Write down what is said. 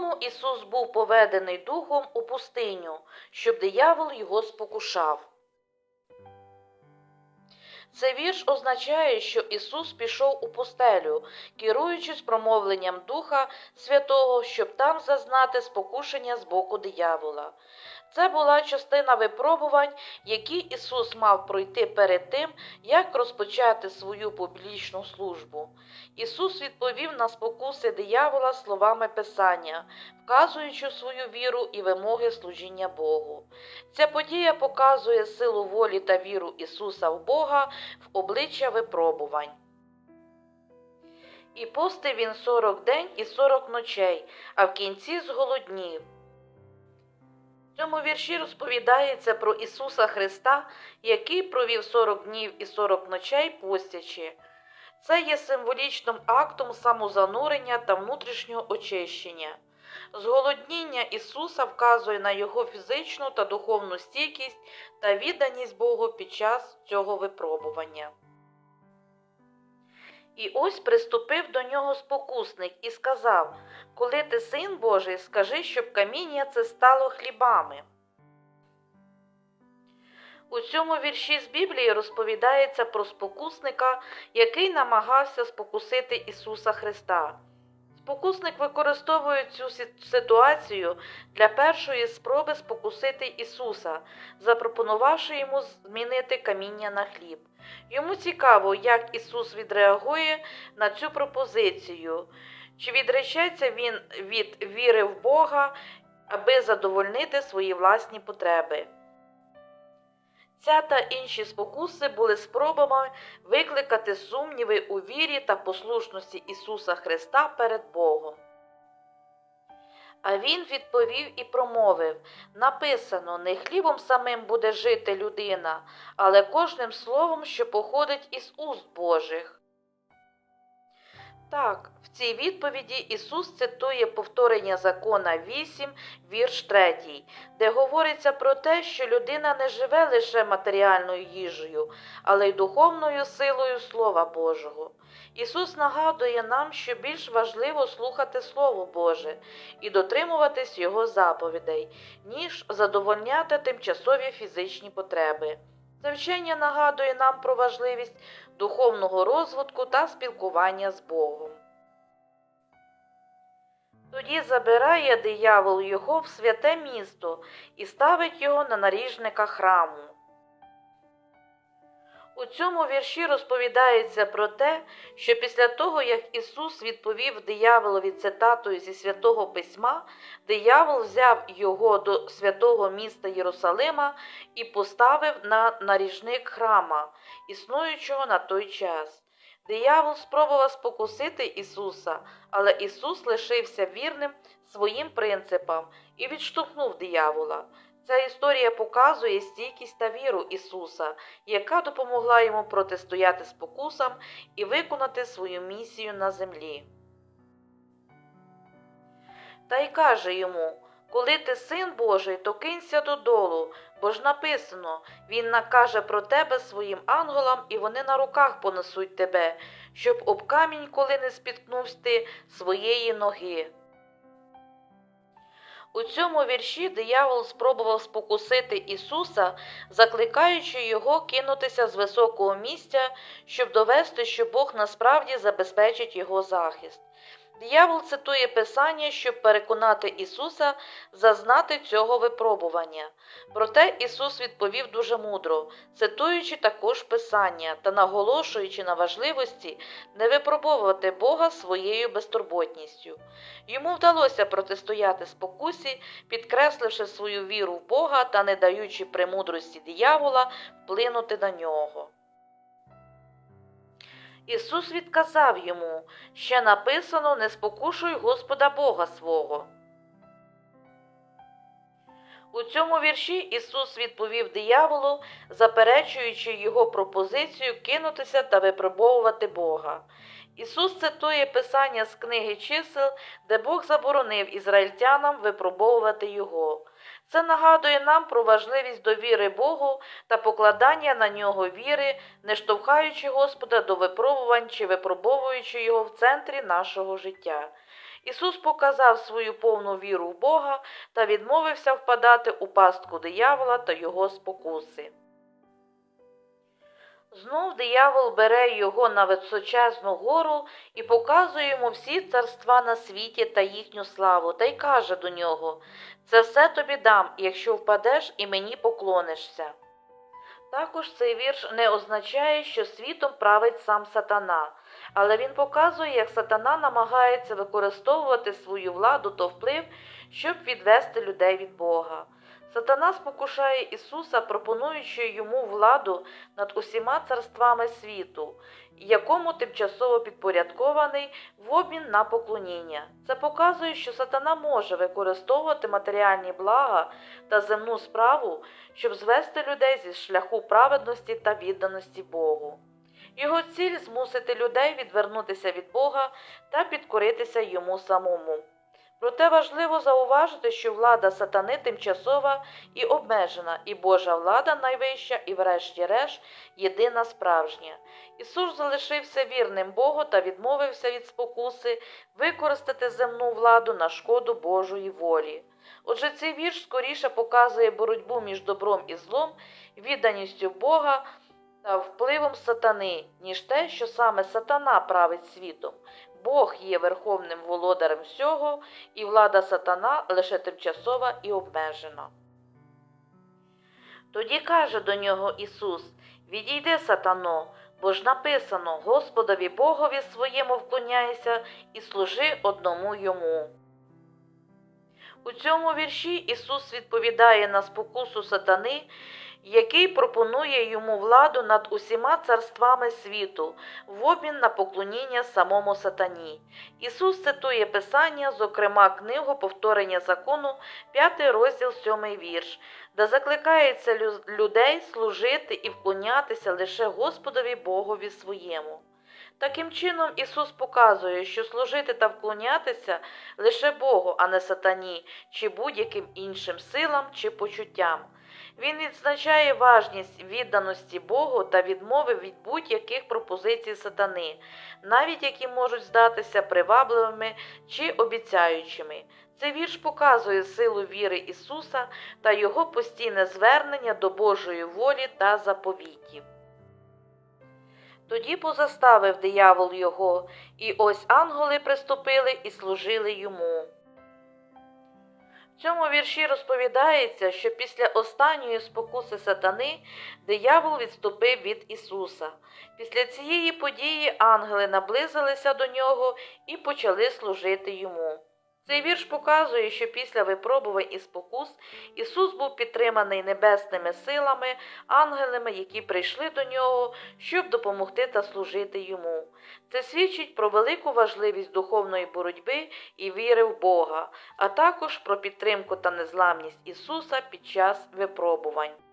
Тому Ісус був поведений Духом у пустиню, щоб диявол його спокушав. Цей вірш означає, що Ісус пішов у пустелю, керуючись промовленням Духа Святого, щоб там зазнати спокушення з боку диявола. Це була частина випробувань, які Ісус мав пройти перед тим, як розпочати свою публічну службу. Ісус відповів на спокуси диявола словами Писання, вказуючи свою віру і вимоги служіння Богу. Ця подія показує силу волі та віру Ісуса в Бога в обличчя випробувань. І постив він сорок день і сорок ночей, а в кінці зголоднів. Цьому вірші розповідається про Ісуса Христа, який провів 40 днів і 40 ночей постячи. Це є символічним актом самозанурення та внутрішнього очищення. Зголодніння Ісуса вказує на Його фізичну та духовну стійкість та відданість Богу під час цього випробування. І ось приступив до нього спокусник і сказав Коли ти син Божий, скажи, щоб каміння це стало хлібами. У цьому вірші з Біблії розповідається про спокусника, який намагався спокусити Ісуса Христа. Спокусник використовує цю ситуацію для першої спроби спокусити Ісуса, запропонувавши йому змінити каміння на хліб. Йому цікаво, як Ісус відреагує на цю пропозицію, чи відречеться він від віри в Бога, аби задовольнити свої власні потреби. Ця та інші спокуси були спробами викликати сумніви у вірі та послушності Ісуса Христа перед Богом. А він відповів і промовив написано, не хлібом самим буде жити людина, але кожним словом, що походить із уст Божих. Так, в цій відповіді Ісус цитує повторення закона 8, вірш 3, де говориться про те, що людина не живе лише матеріальною їжею, але й духовною силою Слова Божого. Ісус нагадує нам, що більш важливо слухати Слово Боже і дотримуватись Його заповідей, ніж задовольняти тимчасові фізичні потреби. Це вчення нагадує нам про важливість духовного розвитку та спілкування з Богом. Тоді забирає диявол його в святе місто і ставить його на наріжника храму. У цьому вірші розповідається про те, що після того, як Ісус відповів дияволові цитатою зі святого письма, диявол взяв його до святого міста Єрусалима і поставив на наріжник храма, існуючого на той час. Диявол спробував спокусити Ісуса, але Ісус лишився вірним своїм принципам і відштовхнув диявола. Ця історія показує стійкість та віру Ісуса, яка допомогла йому протистояти спокусам і виконати свою місію на землі. Та й каже йому коли ти син Божий, то кинься додолу, бо ж написано Він накаже про тебе своїм ангелам, і вони на руках понесуть тебе, щоб об камінь, коли не спіткнувсь ти своєї ноги. У цьому вірші диявол спробував спокусити Ісуса, закликаючи його кинутися з високого місця, щоб довести, що Бог насправді забезпечить його захист. Диявол цитує Писання, щоб переконати Ісуса зазнати цього випробування. Проте Ісус відповів дуже мудро, цитуючи також Писання та наголошуючи на важливості не випробовувати Бога своєю безтурботністю. Йому вдалося протистояти спокусі, підкресливши свою віру в Бога та не даючи премудрості диявола вплинути на нього. Ісус відказав йому, ще написано не спокушуй Господа Бога свого. У цьому вірші Ісус відповів дияволу, заперечуючи його пропозицію кинутися та випробовувати Бога. Ісус цитує Писання з книги чисел, де Бог заборонив ізраїльтянам випробовувати Його. Це нагадує нам про важливість довіри Богу та покладання на нього віри, не штовхаючи Господа до випробувань чи випробовуючи його в центрі нашого життя. Ісус показав свою повну віру в Бога та відмовився впадати у пастку диявола та його спокуси. Знов диявол бере його на височезну гору і показує йому всі царства на світі та їхню славу, та й каже до нього Це все тобі дам, якщо впадеш і мені поклонишся. Також цей вірш не означає, що світом править сам сатана, але він показує, як сатана намагається використовувати свою владу та вплив, щоб відвести людей від Бога. Сатана спокушає Ісуса, пропонуючи йому владу над усіма царствами світу, якому тимчасово підпорядкований в обмін на поклоніння. Це показує, що сатана може використовувати матеріальні блага та земну справу, щоб звести людей зі шляху праведності та відданості Богу. Його ціль змусити людей відвернутися від Бога та підкоритися йому самому. Проте важливо зауважити, що влада сатани тимчасова і обмежена, і Божа влада найвища і, врешті-решт, єдина справжня. Ісус залишився вірним Богу та відмовився від спокуси використати земну владу на шкоду Божої волі. Отже, цей вірш скоріше показує боротьбу між добром і злом, відданістю Бога та впливом сатани, ніж те, що саме сатана править світом. Бог є верховним володарем всього, і влада сатана лише тимчасова і обмежена. Тоді каже до нього Ісус: Відійди, сатано, бо ж написано Господові Богові своєму вклоняйся і служи одному йому. У цьому вірші Ісус відповідає на спокусу сатани, який пропонує йому владу над усіма царствами світу в обмін на поклоніння самому сатані. Ісус цитує Писання, зокрема книгу повторення закону, 5 розділ 7 вірш, де закликається людей служити і вклонятися лише Господові Богові своєму. Таким чином, Ісус показує, що служити та вклонятися лише Богу, а не сатані, чи будь-яким іншим силам чи почуттям. Він відзначає важність відданості Богу та відмови від будь-яких пропозицій сатани, навіть які можуть здатися привабливими чи обіцяючими. Цей вірш показує силу віри Ісуса та його постійне звернення до Божої волі та заповітів. Тоді позаставив диявол його, і ось ангели приступили і служили йому. Цьому вірші розповідається, що після останньої спокуси сатани диявол відступив від Ісуса. Після цієї події ангели наблизилися до нього і почали служити йому. Цей вірш показує, що після випробувань і спокус Ісус був підтриманий небесними силами, ангелами, які прийшли до нього, щоб допомогти та служити йому. Це свідчить про велику важливість духовної боротьби і віри в Бога, а також про підтримку та незламність Ісуса під час випробувань.